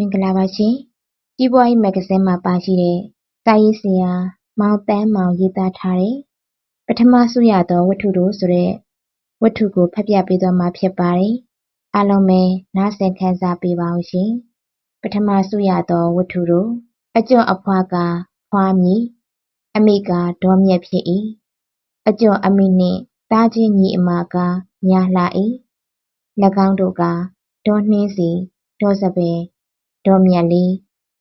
မင်္ဂလာပါရှင်။ကြီးပွားရေးမဂ္ဂဇင်းမှာပါရှိတဲ့စာရေးဆရာမောင်သန်းမောင်ရေးသားထားတဲ့ပထမစုရသောဝတ္ထုတို့ဆိုတဲ့ဝတ္ထုကိုဖတ်ပြပေးသွားမှာဖြစ်ပါတယ်။အားလုံးပဲနားဆင်ခံစားပေးပါအောင်ရှင်။ပထမစုရသောဝတ္ထုတို့အကျွတ်အဖွားကဖွားမည်အမိကဒေါမြက်ဖြစ်၏အကျွတ်အမိနှင့်တားချင်းညီအမကများလှ၏၎င်းတို့ကဒေါနှင်းစီဒေါစပယ် ဒေါမြတ်လေး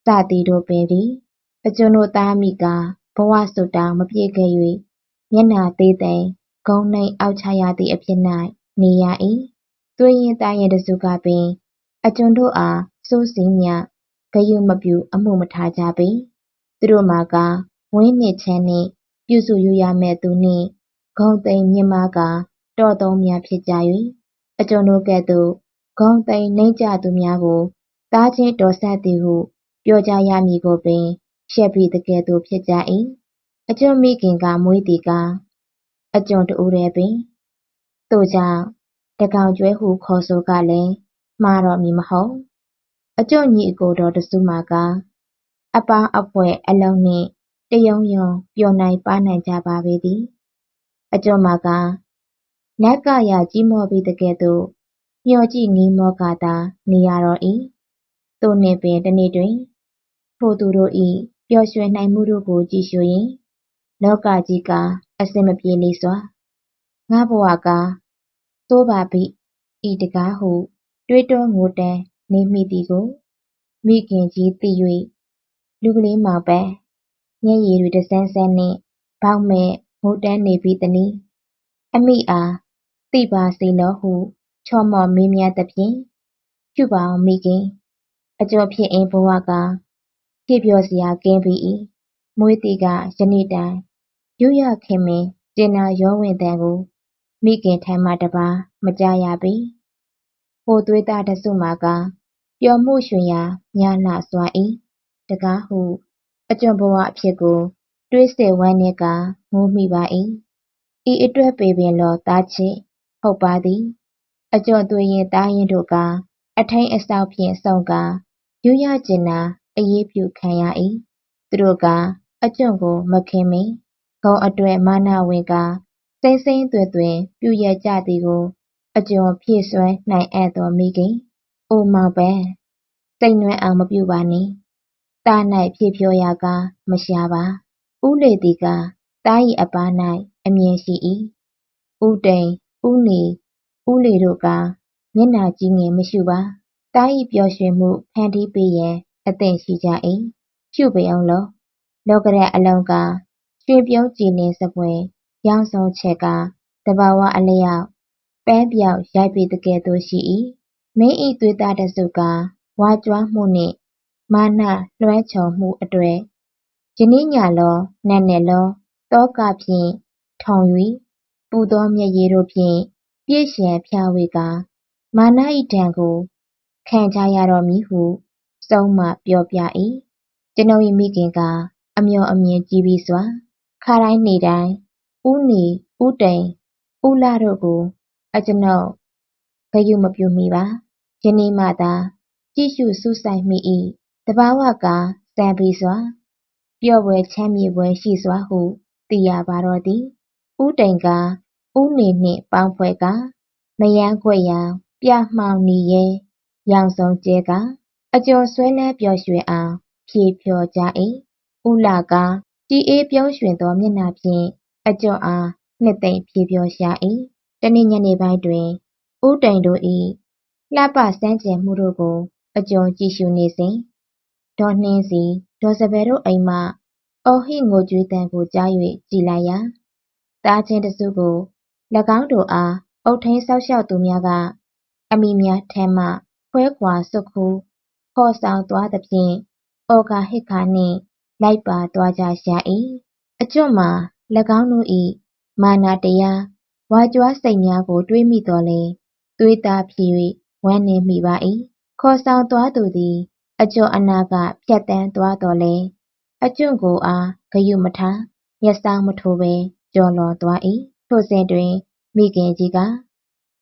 စသည်တို့ပေသည် အကျွန်ုပ်သားမိကားဘဝစွတ်တောင်မပြည့်ခဲ့၍မျက်နှာသေးသိမ် ဂုံနှိမ်အောက်ချရသည့်အဖြစ်၌နေရ၏သွေးရင်သားရင်တစုကပင် အကျွန်တို့အား စိုးစည်းမြဂယုမပြူအမှုမထားကြပေ သူတို့မှာကဝင်းနှင့်ချမ်းနှင့် ပြုစုယူရမဲ့သူနှင့် ဂုံသိမ်မြင့်မားကတော်သုံးများဖြစ်ကြ၍အကျွန်တို့ကဲ့သို့ ဂုံသိမ်နှိမ့်ကြသူများကို သားချင်းတော်ဆက်သည်ဟု ပြောကြရမည်ကိုပင်ရှက်ပြီးတကယ်သို့ဖြစ်ကြ၏အကျွမ်းမိခင်ကမွေးသည်ကအကျွမ်းတူတယ်ပင်တို့ကြောင့်တကောင်ကျွဲဟုခေါ်ဆိုကလည်းမှားတော့မည်မဟုတ်အကျွမ်းညီအကိုတော်တစုမှာကအပန်းအဖွဲအလုံးနှင့်တယုံယုံပျော်နိုင်ပါနိုင်ကြပါပေသည်အကျွမ်းမှာကနတ်ကရကြီးမောပြီးတကယ်သို့မျောကြည့်ငီးမောကသာနေရတော့၏ သို့နှင့်ပင်တနေ့တွင် ထိုသူတို့၏ပျော်ရွှင်နိုင်မှုတို့ကို ကြည့်ရှုရင်လောကကြီးကအဆင်မပြေလေစွာ ငါဘဝကသိုးပါပြီဤတကားဟု တွေးတောငိုတန်းနေမိသည်ကို မိခင်ကြီးသိ၍လူကလေးမောင်ပဲညရည်တွေတဆန်းဆန်းနှင့်ဘောက်မဲ့ ငိုတန်းနေပြီတနည်း အမိအား သိပါစေနော်ဟု ချော့မော့မေးမြန်းသဖြင့်ပြုပါအောင်မိခင် အကျော်ဖြစ်အင်းဘဝကဖြည့်ပြောစရာကင်းပြီ၏မွေးတီကယနေ့တိုင်ရုရခင်မင်တင်နာရောဝင်တန်ကိုမိခင်ထိုင်မှတပါမကြရပေဟိုသွေးသားတစုမှာကပျော်မှုရွှင်ရာညာလှစွာ၏တကားဟုအကျွံဘဝအဖြစ်ကိုတွေးစစ်ဝမ်းနဲ့ကငိုမိပါ၏ဤအတွက်ပေပင်လောသားချစ်ဟုတ်ပါသည် အကျော်သွေးရင်သားရင်တို့ကအထိန်အဆောက်ဖြင့်ဆုံက ယူရကျင်နာအရေးပြုခံရ၏သူတို့က အကျွံ့ကို မခင်မင်ဂုံအတွက်မာနဝင်ကစိမ့်စိမ့်သွဲ့သွဲ့ပြုရကြသည်ကို အကျော်ဖြည့်ဆွဲနိုင်အပ်တော်မိခင် အိုမောင်ပန်းစိတ်နွမ်းအောင် မပြုပါနှင့်တာ၌ဖြည့်ဖြောရာကမရှာပါဥလေတီကတား၏အပား၌အမြင်ရှိ၏ဥတိန်ဥနီဥလေတို့ကမျက်နာကြီးငယ် မရှုပါ တား၏ပျော်ရွှင်မှု ဖန်တီးပေးရန် အသင့်ရှိကြ၏ရှုပေအောင်လော လောကရက်အလုံးကရွှေပြုံးကြည်လင်စပွဲရောင်စုံချက်ကတဘာဝအလျောက် ပန်းပြောက်ရိုက်ပေတကယ်သို့ရှိ၏မင်းဤသွေးသားတစုကဝါကြွားမှုနှင့် မာနလွှဲချုံမှုအတွေ့ယနေ့ညလောနတ်နယ်လောတောကဖြင့် ထုံ၍ပူသော မျက်ရည်တို့ဖြင့် ပြည့်ရှံဖြာဝေကမာနဤဒဏ်ကို ခံကြရတော့မည်ဟုစုံမပြောပြ၏ကျွန်ုပ်၏မိခင်က အမျော်အမြင်ကြီးပြီးစွာ ခါတိုင်းနေတိုင်းဥနီဥတိန်ဥလာတို့ကို အကျွန်ုပ်ဂယုမပြုမိပါယနေ့မှသာ ကြည့်ရှုစူးစိုက်မိ၏တဘာဝကစံပြီးစွာပျော့ပွဲချမ်းမြေပွဲရှိစွာဟုသိရပါတော့သည်ဥတိန်ကဥနေနှင့်ပေါင်းဖွဲ့ကမယန်းခွေရန်ပြမှောင်နီရဲ ရောင်စုံကျဲကအကျော်ဆွဲလန်းပျော်ရွှင်အောင်ဖြေဖြော်ကြ၏ဥလာကကြည်အေးပြုံးရွှင်သောမျက်နှာဖြင့်အကျော်အားနှစ်သိမ့်ဖြေဖြော်ရှာ၏တနေ့ညနေပိုင်းတွင်ဥတိန်တို့၏လှပစမ်းကြယ်မှုတို့ကိုအကျော်ကြည့်ရှုနေစဉ်ဒေါ်နှင်းစီဒေါ်စပယ်တို့အိမ်မှအော်ဟစ်ငိုကြွေးတံကိုကြား၍ကြည်လိုက်ရာသားချင်းတစုကို၎င်းတို့အားအုတ်ထင်းဆောက်ရှောက်သူများကအမိများထဲမှ ခွဲခွာစွတ်ခူးခေါ်ဆောင်သွားသဖြင့်အော်ကာဟစ်ခါနှင့် လိုက်ပါသွားကြရှာ၏အကျွတ်မှာ၎င်းတို့၏မာနာတရားဝါကြွားစိတ်များကို တွေးမိတော်လဲသွေးသားဖြစ်၍ဝမ်းနေမိပါ၏ခေါ်ဆောင်သွားသူသည် အကျော်အနာကဖြတ်တန်းသွားတော်လဲအကျွတ်ကိုအားဂယုမထားမျက်စောင်းမထိုးပဲကျော်လော်သွား၏ထိုစဉ်တွင် မိခင်ကြီးက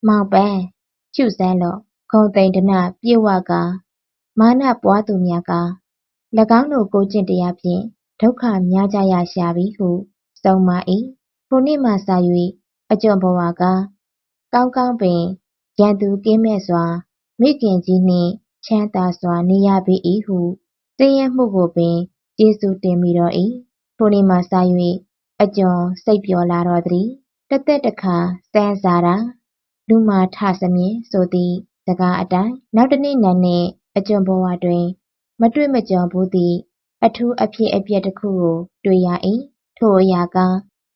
မောင်ပန်းရှုစမ်းလော့ ဂုံသိန်ဒနပြေဝကမာနပွားသူများက၎င်းတို့ကိုကျင့်တရားဖြင့်ဒုက္ခများကြရရှာပြီဟုဆုံးမ၏ထိုနေ့မှစ၍အကျွန်ဘဝကကောင်းကောင်းပင်ရန်သူကင်းမဲ့စွာမိခင်ကြီးနှင့်ချမ်းသာစွာနေရပေ၏ဟုဆင်းရဲမှုကိုပင်ကျေးဇူးတင်မိတော့၏ထိုနေ့မှစ၍အကျွန်စိတ်ပျော်လာတော့သည်တသက်တခါစမ်းစားတာလူမာထစမြင်ဆိုသည့် စကားအတိုင်းနောက်တနေ့နံနက်အကျွန်ဘဝတွင် မတွေ့မကြုံဘူးသည့်အထူးအဖြစ်အပျက်တစ်ခုကိုတွေ့ရ၏ထိုအရာက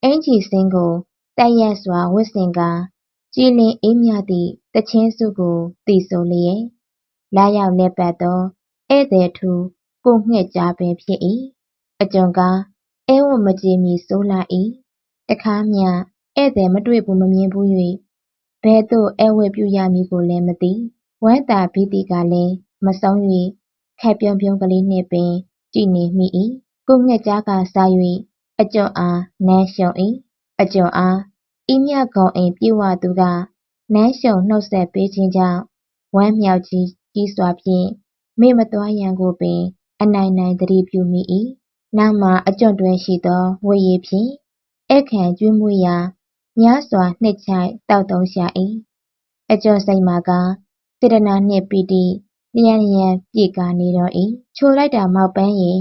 အင်ဂျီစင်းကိုတက်ရက်စွာဝတ်ဆင်ကာကြည်လင်အေးမြသည့်တချင်းစုကိုသိဆိုလျက်လာရောက်လက်ပတ်သောဧည့်သည်ထူကိုငှက်ကြားပင်ဖြစ်၏အကျွန်ကအဲဝံမကြည်မီဆိုလာ၏တခါမျှဧည့်သည်မတွေ့ဘူးမမြင်ဘူး၍ ဘယ်သို့ဧဝတ်ပြုရမည်ကိုလည်းမသိဝမ်းသာဘီတိကလည်းမဆုံး၍ခက်ပြုံးပြုံးကလေးနှင့်ပင်ကြည်နေမိ၏ကိုငှက်ကြားကစား၍အကျွန်အားနမ်းရှုံ၏အကျွန်အားဤမြဂုံအိမ်ပြေဝသူကနမ်းရှုံနှုတ်ဆက်ပေးခြင်းကြောင့်ဝမ်းမြောက်ကြီးကြီးစွာဖြင့်မေ့မသွားရန်ကိုပင်အနိုင်နိုင်သတိပြုမိ၏နောက်မှအကျွန်တွင်ရှိသောဝေရည်ဖြင့်ဧခံကျွေးမွေးရာ များစွာနှစ်ချိုက်တောက်သုံးရှာ၏အကျွန်စိတ်မှာကစေတနာနှင့်ပီတိလျံလျံပြေကာနေတော့၏ချိုလိုက်တာမောက်ပန်းရေ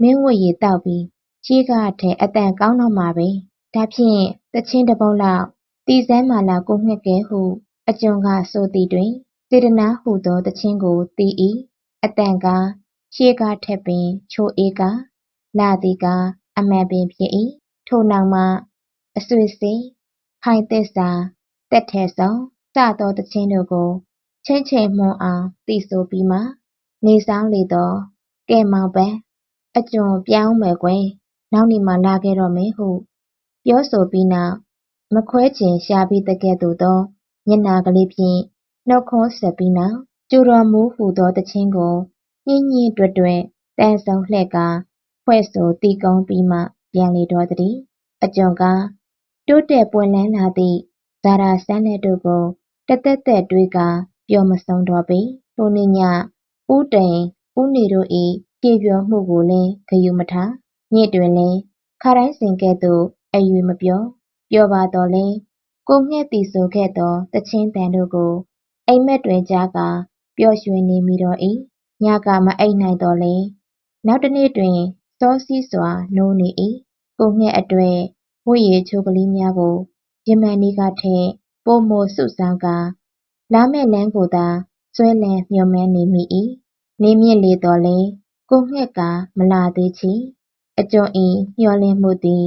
မင်းဝေရည်တောက်ပြီးချီးကားထဲအတန်ကောင်းတော့မှာပဲဒါဖြင့်တချင်းတပုတ်လောက်တီစမ်းမာလာကိုငှက်ကဲဟုအကျွန်ကဆိုသည်တွင်စေတနာဟုသောတချင်းကိုတီး၏အတန်ကရှေးကားထက်ပင်ချိုအေးကားလာသည်ကအမှန်ပင်ဖြစ်၏ထိုနောက်မှအဆွေစေ ခိုင်သက်စာတက်ထဲဆောင်စသောတချင်းတို့ကို ချင်းချင်းမွန်အောင်တီဆိုပြီးမှ နေဆောင်လေတော့ကဲမောင်ပန်းအကျွန်ပြောင်းမယ်ကွယ် နောက်နေ့မှ လာခဲ့တော့မယ်ဟု ပြောဆိုပြီးနောက် မခွဲချင်ရှာပြီးတကဲ့သို့သော မျက်နာကလေးဖြင့် နှုတ်ခေါ်ဆက်ပြီးနောက်ကျူတော်မူဟူသောတခြင်းကို ညှင်းညင်းတွတ်တွတ်တန်ဆုံလှဲ့ကာ ဖွဲ့ဆိုတီကုန်းပြီးမှ ပြန်လေတော့သည်အကျွန်က တိုးတက်ပွင့်လန်းလာသည့် ဇာရာဆန်းလက်တို့ကို တသက်သက်တွေးကာ ပျော်မဆုံးတော့ပေထိုနေ့ည ဦးတိန် ဦးနေတို့၏ပြေပျော်မှုကိုလည်းဂယုမထားညစ်တွင်လည်း ခါတိုင်းစဉ်ကဲ့သို့အယွေမပြောပြောပါတော့လဲကိုငှက်တီဆိုခဲ့သောတချင်းတန်တို့ကို အိမ်မက်တွင်ကြားကာ ပျော်ရွှင်နေမိတော့၏ညက မအိပ်နိုင်တော့လဲနောက်တနေ့တွင် စောစီးစွာနိုးနေ၏ကိုငှက်အတွေ့ ဝတ်ရည်ချိုးကလေးများကိုယမန်နီကထက်ပိုမိုစုဆောင်ကာလာမဲ့လမ်းကိုသာဆွဲလန်းမျှော်မှန်းနေမိ၏နေမြင့်လေတော့လဲကိုငှက်ကမလာသေးချီအကျွန်ဤမျှော်လင့်မှုသည်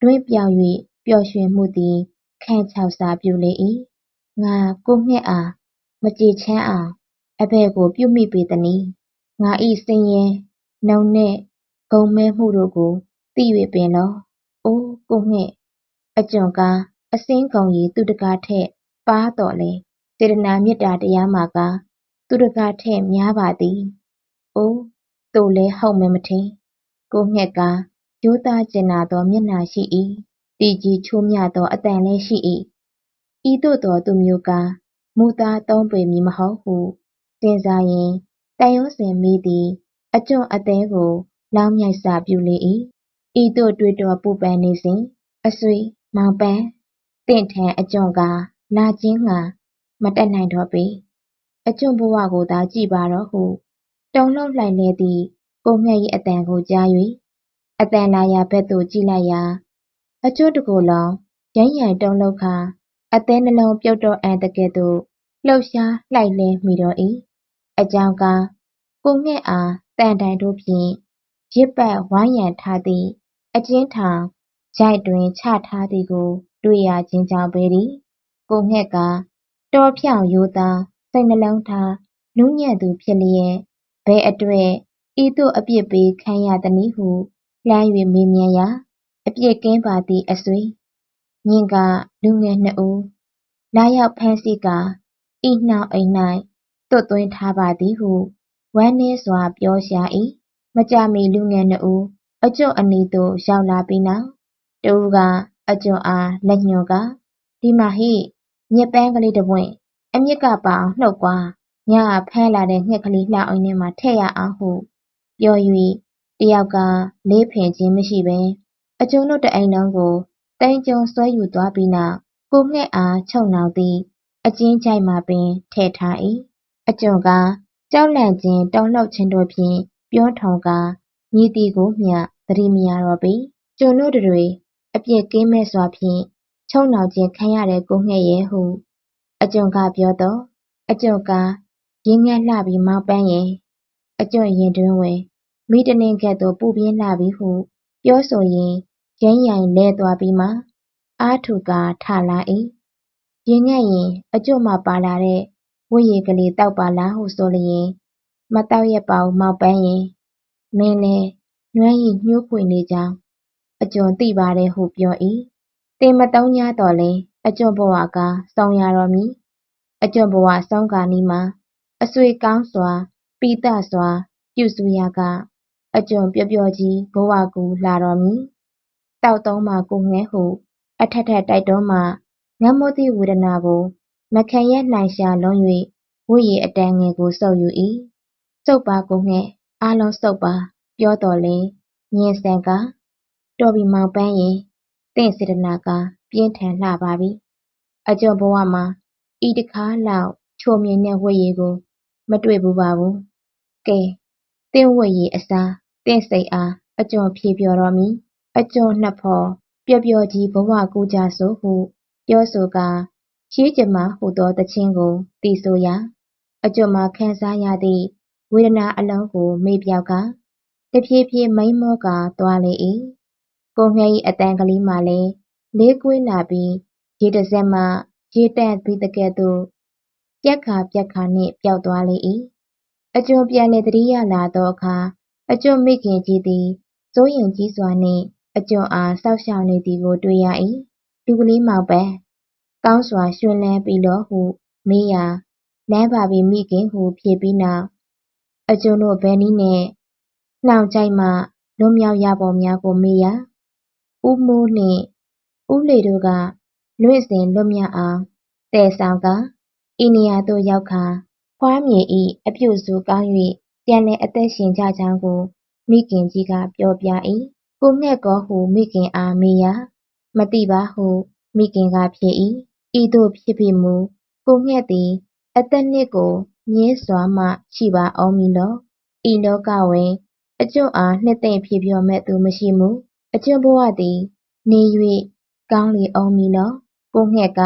တွင်းပြောင်၍ပျော်ရွှင်မှုသည်ခန့်ခြောက်စာပြုလေ၏ငါကိုငှက်အားမကြေချမ်းအောင်အဘယ်ကိုပြုမိပေသနည်းငါဤစင်ရင်နှုံနှင့်ဂုံမဲမှုတို့ကိုသိ၍ပင်လော အိုး ကိုငှက်အကျွန်ကအစင်းကုံရီသူတကားထက် ပါတော့လေစေတနာမေတ္တာတရားမှာကသူတကားထက် များပါသည် အိုးတို့လဲဟုတ်မယ်မထင် ကိုငှက်ကရိုးသားကျင်နာသော မျက်နှာရှိ၏တည်ကြည်ချိုးမြသောအတန်လည်းရှိ၏ဤသို့သော သူမျိုးကမူသားသုံးပေမည်မဟုတ်ဟု စဉ်းစားရင်တန်ရုံးစင်မိသည် အကျွန်အသေးကို လောင်းမြိုက်စာပြုလေ၏ ဤသို့တွေးတော်ပူပန်နေစဉ်အဆွေမောင်ပန်းတင့်ထန်အကျွန်ကလာခြင်းငှာမတက်နိုင်တော့ပေအကျွန်ဘဝကိုသာကြည်ပါတော့ဟုတုံလှုပ်လှိုင်လေသည့်ကိုငှက်၏အတန်ကိုကြား၍အတန်လာရာဘက်သို့ကြည့်လိုက်ရာအကျွတ်တကိုယ်လုံးရိုင်းရိုင်တုံလှုပ်ခါအသေးနှလုံးပြုတ်တော့အံ့တကဲ့သို့လှုပ်ရှားလှိုက်လဲမိတော့၏အကြောင်းကကိုငှက်အားတန်တိုင်တို့ဖြင့်ရစ်ပတ်ဝိုင်းရံထားသည့် အကျဉ်းထောင်ရိုက်တွင်ချထားသည်ကို တွေ့ရခြင်းကြောင့်ပေသည်ကိုငှက်ကတော်ဖြောင်ရိုးသားစိတ်နှလုံးထားနူးညံ့သူဖြစ်လျက်ဘယ်အတွက်ဤသို့အပြစ်ပေးခံရသနည်းဟုလှမ်း၍မေးမြန်းရာအပြစ်ကင်းပါသည်အဆွေညင်ကလူငယ်နှစ်ဦးလာရောက်ဖမ်းဆီးကာဤနှောင်အိမ်၌သွတ်သွင်းထားပါသည်ဟုဝမ်းနည်းစွာပြောရှာ၏မကြာမီလူငယ်နှစ်ဦး အကျွတ်အနီးသို့ရောက်လာပြီးနောက်တဦးကအကျွတ်အားလက်ညှိုးကဒီမှာဟိမြက်ပန်းကလေးတစ်ပွင့်အမြစ်ကပါအောင်နှုတ်ကွာငညကဖမ်းလာတဲ့ငှက်ကလေးလှောင်အိမ်ထဲမှာထည့်ရအောင်ဟုပြော၍တယောက်ကလေးဖင်ခြင်းမရှိဘဲအကျုံးတို့တအိမ်လုံးကိုတိမ်ကြုံဆွဲယူသွားပြီးနောက်ကိုငှက်အားချုပ်နှောင်သည့်အကျဉ်းချိုင့်မှာပင်ထည့်ထား၏အကျုံးကကြောက်လန့်ခြင်းတုန်လှုပ်ခြင်းတို့ဖြင့်ပြောထုံကာ မည်သည်ကိုမျှ သတိမရတော့ပေ ကျွန်တို့တွေ အပြစ်ကင်းမဲ့စွာဖြင့် ချုပ်နှောင်ခြင်းခံရတဲ့ကိုငှက်ရဲ့ဟု အကျုံးကပြောတော့အကျုံးကရင်းငတ်လှပြီးမောက်ပန်းရဲ့အကျုံးရင်တွင်ဝင်မိတနှင်းကဲ့သို့ ပူပြင်းလှပြီဟု ပြောဆိုရင်ရမ်းရိုင်လဲသွားပြီးမှ အားထူကာထလာ၏ရင်ငတ်ရင် အကျုံးမှပါလာတဲ့ဝတ်ရည်ကလေးတောက်ပါလားဟုဆိုလျင်မတောက်ရပါဘူးမောက်ပန်းရင် မင်းလဲနွမ်းရည်ညှိုးဖွေနေကြောင်း အကျုံသိပါတယ်ဟုပြော၏တင်မတုံး냐တော့လဲ အကျုံဘဝကဆောင်ရတော်မူအကျုံဘဝဆုံးကာနီမှာ အဆွေကောင်းစွာပိတစွာ ပြုစုရက အကျုံပျော့ပျော့ကြီးဘဝကူလာတော်မူတောက်သုံးမှာကိုငဲဟု အထက်ထက်တိုက်တွန်းမှ ငတ်မိုးသည့်ဝေဒနာကို မခံရနိုင်ရှာလုံး၍ဝိရည်အတန်ငယ်ကို စုပ်ယူ၏စုပ်ပါ ကိုငဲ အားလုံးစုပ်ပါ ပြောတော်လဲညင်ဆန်ကတော်ပြီမောင်ပန်းရင်တင့်စေတနာကပြင်းထန်လှပါပြီအကျုံဘဝမှာဤတခါလောက်ချိုမြင်တဲ့ဝိရည်ကို မတွေ့ဘူးပါဘူးကဲတင့်ဝိရည်အစားတင့်စိတ်အားအကျုံဖြေပြောတော်မူအကျုံနှစ်ဖော်ပျော်ပျော်ကြီးဘဝကူကြဆိုဟုပြောဆိုကာရှိကျမဟူသောတခြင်းကိုတီဆိုရာအကျုံမှာခံစားရသည့် ဝေဒနာအလုံးကို မေ့ပြောက်ကတဖြည်းဖြည်းမိန်မောကာသွားလေ၏ကိုငှဲ့၏အတန်ကလေးမှလည်းလေးကွေးလာပြီးရေတစက်မှရေတန့်ပြီးတကဲ့သို့ပြက်ခါပြက်ခါနှင့်ပျောက်သွားလေ၏အကျုံပြန်လေတတိယလာသောအခါအကျုံမိခင်ကြီးသည်စိုးရင်ကြီးစွာနှင့်အကျုံအားစောက်ရှောက်နေသည်ကိုတွေ့ရ၏လူကလေးမောင်ပန်းကောင်းစွာရွှင်လန်းပြီးလောဟုမေးရာလမ်းပါပြီးမိခင်ဟုဖြေပြီးနောက် အကျုံတို့ဘယ်နည်းနဲ့နှောင်ကြိုက်မှလွတ်မြောက်ရပုံများကိုမေးရာဦးမိုးနှင့်ဦးလေတို့ကလွင့်စဉ်လွတ်မြောက်အောင်တည်ဆောင်ကဤနေရာသို့ရောက်ခါဖွားမြေ၏အပြုစုကောင်း၍ပြန်လည်အသက်ရှင်ကြကြောင်းကိုမိခင်ကြီးကပြောပြ၏ကိုငှက်ကောဟုမိခင်အားမေးရာမသိပါဟုမိခင်ကဖြေ၏ဤသို့ဖြစ်ဖြစ်မူကိုငှက်သည်အသက်နှစ်ကို မြင်းစွာမှရှိပါအောင်မည်လောဤလောကဝင် အကျွတ်အားနှစ်သိမ့်ဖြေပြောမဲ့သူမရှိမူအကျွတ်ဘဝသည် နေ၍ကောင်းလေအောင်မည်လောကိုငှက်က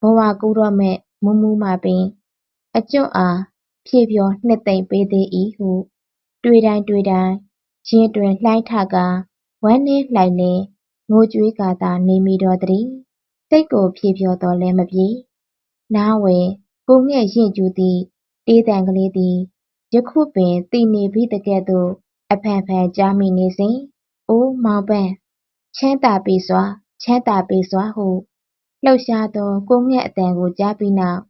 ဘဝကူတော့မဲ့မူမူမှပင် အကျွတ်အားဖြေပြောနှစ်သိမ့်ပေးသေး၏ဟုတွေ့တိုင်းတွေ့တိုင်းရင်တွင်လှိုင်းထကာဝမ်းနှင်းလှိုင်လေငိုကြွေးကာသာနေမိတော့သည်စိတ်ကိုဖြေပြောတော်လဲမပြေနားဝယ်ကိုငှက်ရင်ကျူးသည့် တေးတံကလေးသည် ယခုပင်တည်နေပြီးတကဲ့သို့ အဖန်ဖန်ကြားမိနေစဉ် အိုးမောင်ပန်း ချမ်းသာပေစွာ ချမ်းသာပေစွာဟု လှုပ်ရှားသော ကိုငှက်အတန်ကို ကြားပြီးနောက်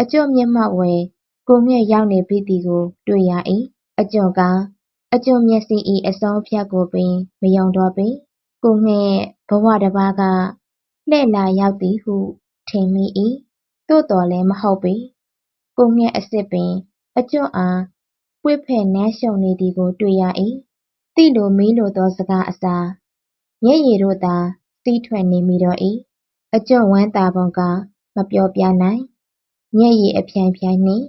အကျွတ်မျက်မှောက်ဝယ် ကိုငှက်ရောက်နေပြီသည်ကို တွေ့ရ၏အကျွတ်ကအကျွတ်မျက်စိ၏အဆုံးအဖြတ်ကိုပင် မယုံတော့ပေ ကိုငှက်ဘဝတစ်ပါးက လှည့်လာရောက်သည်ဟု ထင်မိ၏သို့တော်လည်း မဟုတ်ပေ ကိုငှက်အစ်စ်ပင် အကျွတ်အား ပွေ့ဖက်နမ်းရှုံနေသည်ကို တွေ့ရ၏သိလိုမေးလိုသော စကားအစား မျက်ရည်တို့သာ စီးထွက်နေမိတော့၏အကျွတ်ဝမ်းသာပုံကမပြောပြနိုင် မျက်ရည်အဖြိုင်ဖြိုင်နှင့်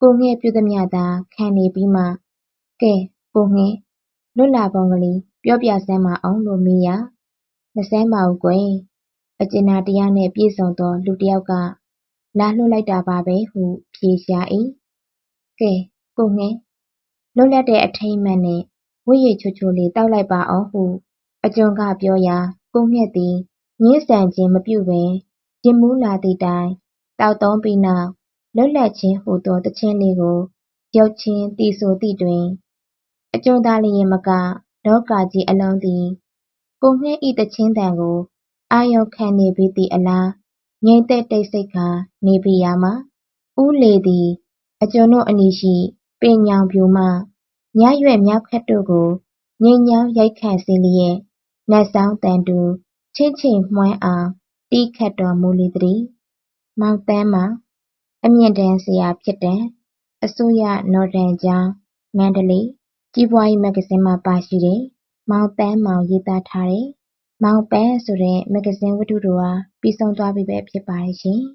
ကိုငှက်ပြုသမျှသာ ခံနေပြီးမှ ကဲ ကိုငှက် လွတ်လာပုံကလေး ပြောပြစမ်းပါအောင်လို့ မေးရာ မစမ်းပါဘူးကွယ် အကျဉ်းသားတရားနဲ့ ပြည့်စုံသော လူတစ်ယောက်က လာလွှတ်လိုက်တာပါပဲဟု ဖြေရှာ၏ကဲ ကိုငှက်လွတ်လပ်တဲ့အထိမ်းအမှတ်နဲ့ဝတ်ရည်ချိုချိုလေးတောက်လိုက်ပါအောင်ဟု အကျုံးကပြောရာ ကိုငှက်သည်ငင်းဆန်ခြင်းမပြုဘဲရင်မူးလာသည့်တိုင်တောက်သုံးပြီးနောက်လွတ်လပ်ခြင်းဟူသောတခြင်းလေးကိုရုပ်ချင်းတီဆိုသည့်တွင် အကျုံးသားလျင်မကလောကကြီးအလုံးသည် ကိုငှက်ဤတခြင်းတန်ကိုအာယုံခံနေပြီးသည့်အလား ငြိမ်သက်တိတ်ဆိတ်ခါနေပြီရာမှာ ဦးလေသည် အကျုံတို့အနီးရှိ ပင်ညောင်ပြူမှညရွက်မြောက်ခတ်တို့ကို ငိမ့်ညောင်းရိုက်ခတ်စေလျက် နတ်ဆောင်တန်တူ ချင်းချင်းမွှမ်းအောင် တီးခတ်တော်မူလေသည်မောင်တန်းမှာအမြင့်တန်းဆရာဖြစ်တယ်အစိုးရနော်ဒန်ကျောင်း မန္တလေး ကြီးပွားရေးမဂ္ဂဇင်းမှာ ပါရှိတဲ့ မောင်သန်းမောင် ရေးသားထားတဲ့ မောင်ပန်းဆိုတဲ့ မဂ္ဂဇင်းဝတ္ထုတော်ဟာ ပြီးဆုံးသွားပြီပဲ ဖြစ်ပါတယ်ရှင်။